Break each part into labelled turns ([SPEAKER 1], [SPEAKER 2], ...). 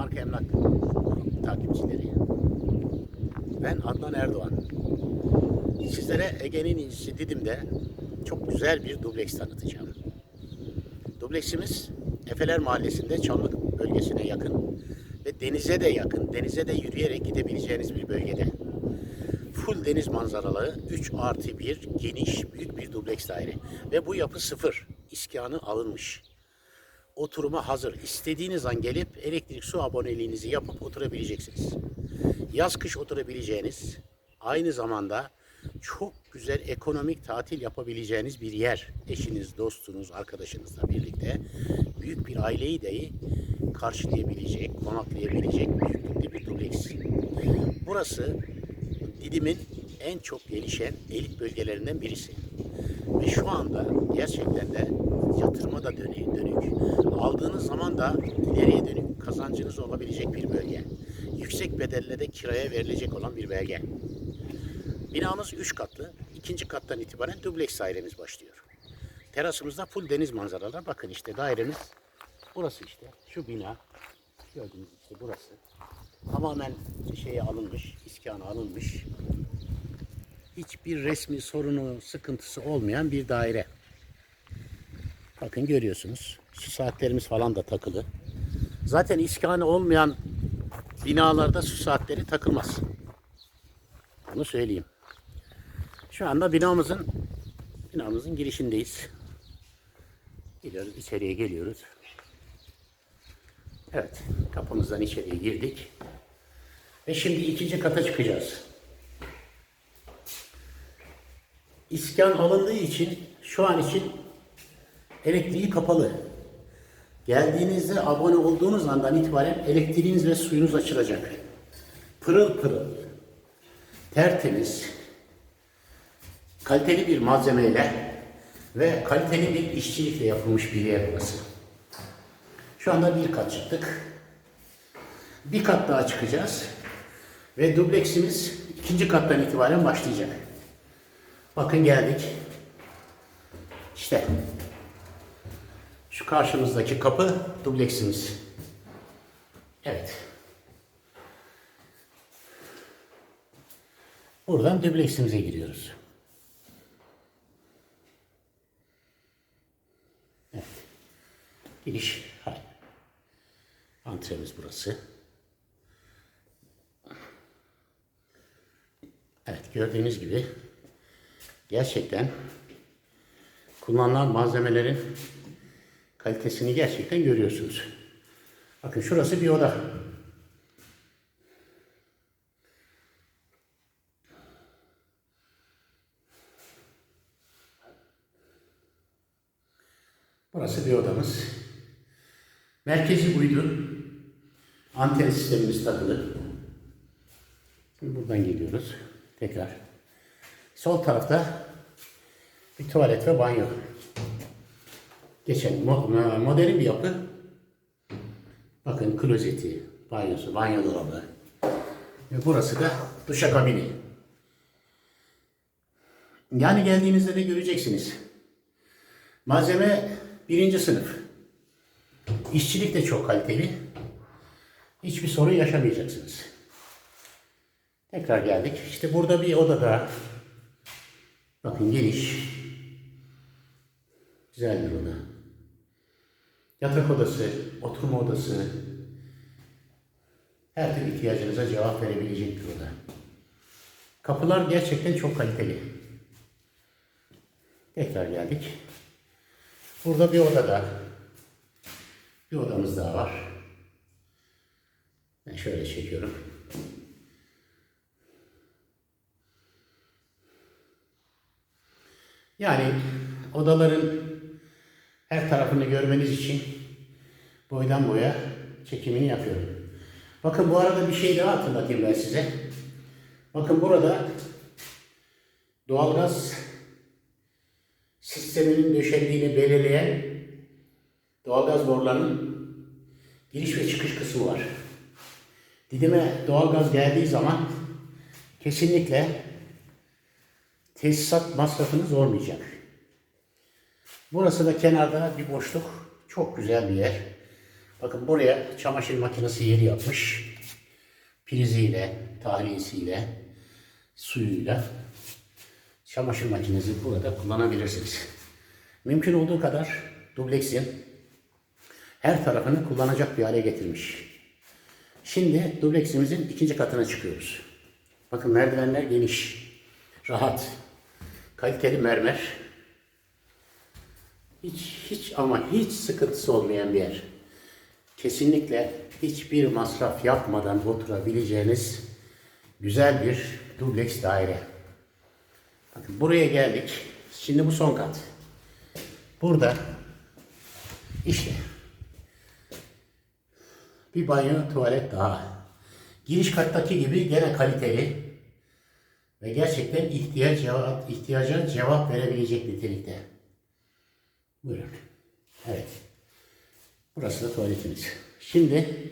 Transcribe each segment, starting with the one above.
[SPEAKER 1] Marka Emlak takipçileri. Ben Adnan Erdoğan. Sizlere Ege'nin incisi Didim'de çok güzel bir dubleks tanıtacağım. Dubleksimiz Efeler Mahallesi'nde Çamlık bölgesine yakın ve denize de yakın, denize de yürüyerek gidebileceğiniz bir bölgede. Full deniz manzaralı 3 artı 1 geniş büyük bir dubleks daire. Ve bu yapı sıfır. İskanı alınmış. Oturuma hazır. İstediğiniz an gelip elektrik su aboneliğinizi yapıp oturabileceksiniz. Yaz kış oturabileceğiniz, aynı zamanda çok güzel ekonomik tatil yapabileceğiniz bir yer. Eşiniz, dostunuz, arkadaşınızla birlikte büyük bir aileyi de karşılayabilecek, konaklayabilecek büyüklükte bir dubleks. Burası Didim'in en çok gelişen elit bölgelerinden birisi. Ve şu anda gerçekten de yatırıma da dönük, dönük. Aldığınız zaman da ileriye dönük kazancınız olabilecek bir bölge. Yüksek bedelle de kiraya verilecek olan bir bölge. Binamız 3 katlı. İkinci kattan itibaren dubleks dairemiz başlıyor. Terasımızda full deniz manzaralar. Bakın işte dairemiz burası işte. Şu bina. Gördüğünüz işte burası. Tamamen şeye alınmış, iskana alınmış. Hiçbir resmi sorunu, sıkıntısı olmayan bir daire. Bakın görüyorsunuz. Su saatlerimiz falan da takılı. Zaten iskanı olmayan binalarda su saatleri takılmaz. Onu söyleyeyim. Şu anda binamızın binamızın girişindeyiz. Geliyoruz, içeriye geliyoruz. Evet, kapımızdan içeriye girdik. Ve şimdi ikinci kata çıkacağız. İskan alındığı için şu an için elektriği kapalı. Geldiğinizde abone olduğunuz andan itibaren elektriğiniz ve suyunuz açılacak. Pırıl pırıl, tertemiz, kaliteli bir malzemeyle ve kaliteli bir işçilikle yapılmış bir yer burası. Şu anda bir kat çıktık. Bir kat daha çıkacağız. Ve dubleksimiz ikinci kattan itibaren başlayacak. Bakın geldik. İşte şu karşımızdaki kapı dubleksimiz. Evet. Buradan dubleksimize giriyoruz. Evet. Giriş. Hayır. Antremiz burası. Evet gördüğünüz gibi gerçekten kullanılan malzemelerin kalitesini gerçekten görüyorsunuz. Bakın şurası bir oda. Burası bir odamız. Merkezi uydu. Anten sistemimiz takılı. Buradan geliyoruz. Tekrar. Sol tarafta bir tuvalet ve banyo. Geçen mo- modern bir yapı. Bakın klozeti, banyosu, banyo dolabı. Ve burası da duşakabini. Yani geldiğinizde de göreceksiniz. Malzeme birinci sınıf. İşçilik de çok kaliteli. Hiçbir sorun yaşamayacaksınız. Tekrar geldik. İşte burada bir oda daha. Bakın geniş. Güzel bir oda. Yatak odası, oturma odası. Her türlü ihtiyacınıza cevap verebilecek bir oda. Kapılar gerçekten çok kaliteli. Tekrar geldik. Burada bir oda daha. Bir odamız daha var. Ben şöyle çekiyorum. Yani odaların her tarafını görmeniz için boydan boya çekimini yapıyorum. Bakın bu arada bir şey daha hatırlatayım ben size. Bakın burada doğalgaz sisteminin döşendiğini belirleyen doğalgaz borularının giriş ve çıkış kısmı var. Didim'e doğalgaz geldiği zaman kesinlikle tesisat masrafınız olmayacak. Burası da kenarda bir boşluk. Çok güzel bir yer. Bakın buraya çamaşır makinesi yeri yapmış. Priziyle, tahliyesiyle, suyuyla çamaşır makinesi burada kullanabilirsiniz. Mümkün olduğu kadar dubleksin her tarafını kullanacak bir hale getirmiş. Şimdi dubleksimizin ikinci katına çıkıyoruz. Bakın merdivenler geniş, rahat, kaliteli mermer. Hiç, hiç ama hiç sıkıntısı olmayan bir yer. Kesinlikle hiçbir masraf yapmadan oturabileceğiniz güzel bir dubleks daire. Bakın buraya geldik. Şimdi bu son kat. Burada işte bir banyo, tuvalet daha. Giriş kattaki gibi gene kaliteli ve gerçekten ihtiyaç cevap, ihtiyaca cevap verebilecek nitelikte. Buyurun. Evet. Burası da tuvaletimiz. Şimdi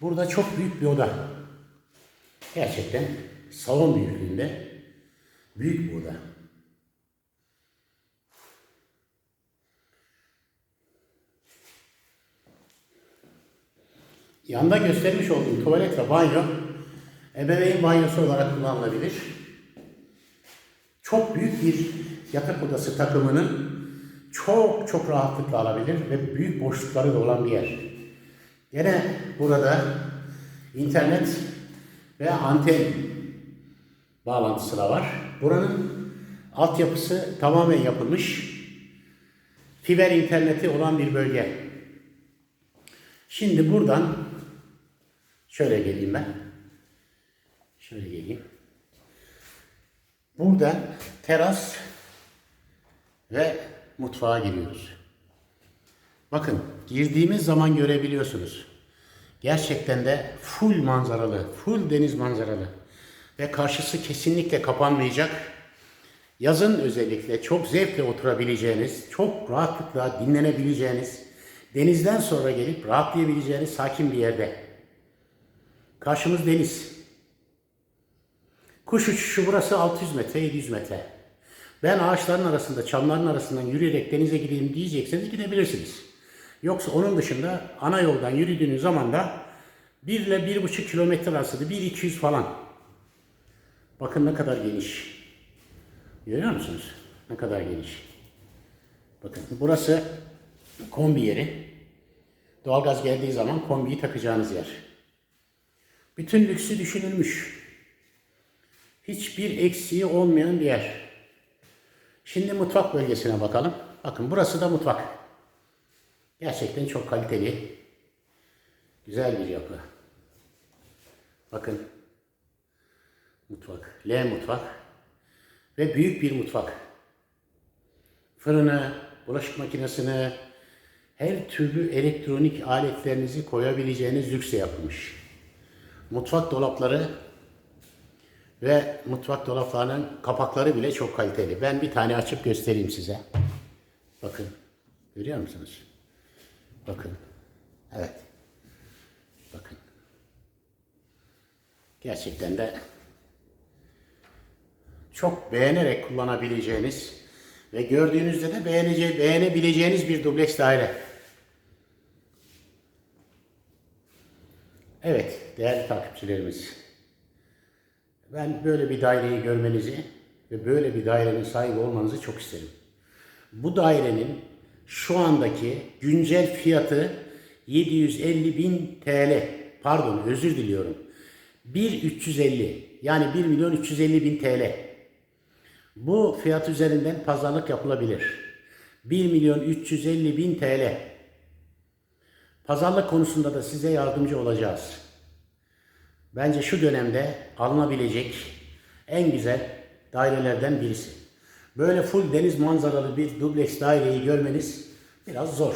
[SPEAKER 1] burada çok büyük bir oda. Gerçekten salon büyüklüğünde büyük bir oda. Yanda göstermiş olduğum tuvalet ve banyo ebeveyn banyosu olarak kullanılabilir. Çok büyük bir yatak odası takımını çok çok rahatlıkla alabilir ve büyük boşlukları da olan bir yer. Gene burada internet ve anten bağlantısı da var. Buranın altyapısı tamamen yapılmış. Fiber interneti olan bir bölge. Şimdi buradan şöyle geleyim ben. Şöyle geleyim. Burada teras ve mutfağa giriyoruz. Bakın girdiğimiz zaman görebiliyorsunuz. Gerçekten de full manzaralı, full deniz manzaralı ve karşısı kesinlikle kapanmayacak. Yazın özellikle çok zevkle oturabileceğiniz, çok rahatlıkla dinlenebileceğiniz, denizden sonra gelip rahatlayabileceğiniz sakin bir yerde. Karşımız deniz. Kuş uçuşu burası 600 metre, 700 metre. Ben ağaçların arasında, çamların arasından yürüyerek denize gideyim diyecekseniz gidebilirsiniz. Yoksa onun dışında ana yoldan yürüdüğünüz zaman da 1 ile 1,5 kilometre arasında 1-200 falan. Bakın ne kadar geniş. Görüyor musunuz? Ne kadar geniş. Bakın burası kombi yeri. Doğalgaz geldiği zaman kombiyi takacağınız yer. Bütün lüksü düşünülmüş. Hiçbir eksiği olmayan bir yer. Şimdi mutfak bölgesine bakalım. Bakın burası da mutfak. Gerçekten çok kaliteli. Güzel bir yapı. Bakın. Mutfak. L mutfak. Ve büyük bir mutfak. Fırını, bulaşık makinesini, her türlü elektronik aletlerinizi koyabileceğiniz lükse yapılmış. Mutfak dolapları ve mutfak dolaplarının kapakları bile çok kaliteli. Ben bir tane açıp göstereyim size. Bakın. Görüyor musunuz? Bakın. Evet. Bakın. Gerçekten de çok beğenerek kullanabileceğiniz ve gördüğünüzde de beğenece beğenebileceğiniz bir dubleks daire. Evet, değerli takipçilerimiz. Ben böyle bir daireyi görmenizi ve böyle bir dairenin sahibi olmanızı çok isterim. Bu dairenin şu andaki güncel fiyatı 750 bin TL. Pardon özür diliyorum. 1.350 yani 1 milyon 350 bin TL. Bu fiyat üzerinden pazarlık yapılabilir. 1 milyon 350 bin TL. Pazarlık konusunda da size yardımcı olacağız. Bence şu dönemde alınabilecek en güzel dairelerden birisi. Böyle full deniz manzaralı bir dubleks daireyi görmeniz biraz zor.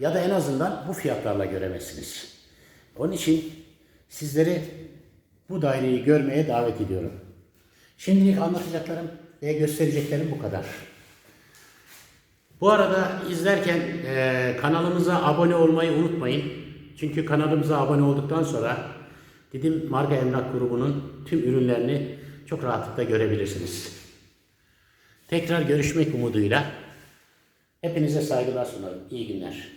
[SPEAKER 1] Ya da en azından bu fiyatlarla göremezsiniz. Onun için sizleri bu daireyi görmeye davet ediyorum. Şimdilik anlatacaklarım ve göstereceklerim bu kadar. Bu arada izlerken e, kanalımıza abone olmayı unutmayın. Çünkü kanalımıza abone olduktan sonra Didim Marga Emlak grubunun tüm ürünlerini çok rahatlıkla görebilirsiniz. Tekrar görüşmek umuduyla hepinize saygılar sunarım. İyi günler.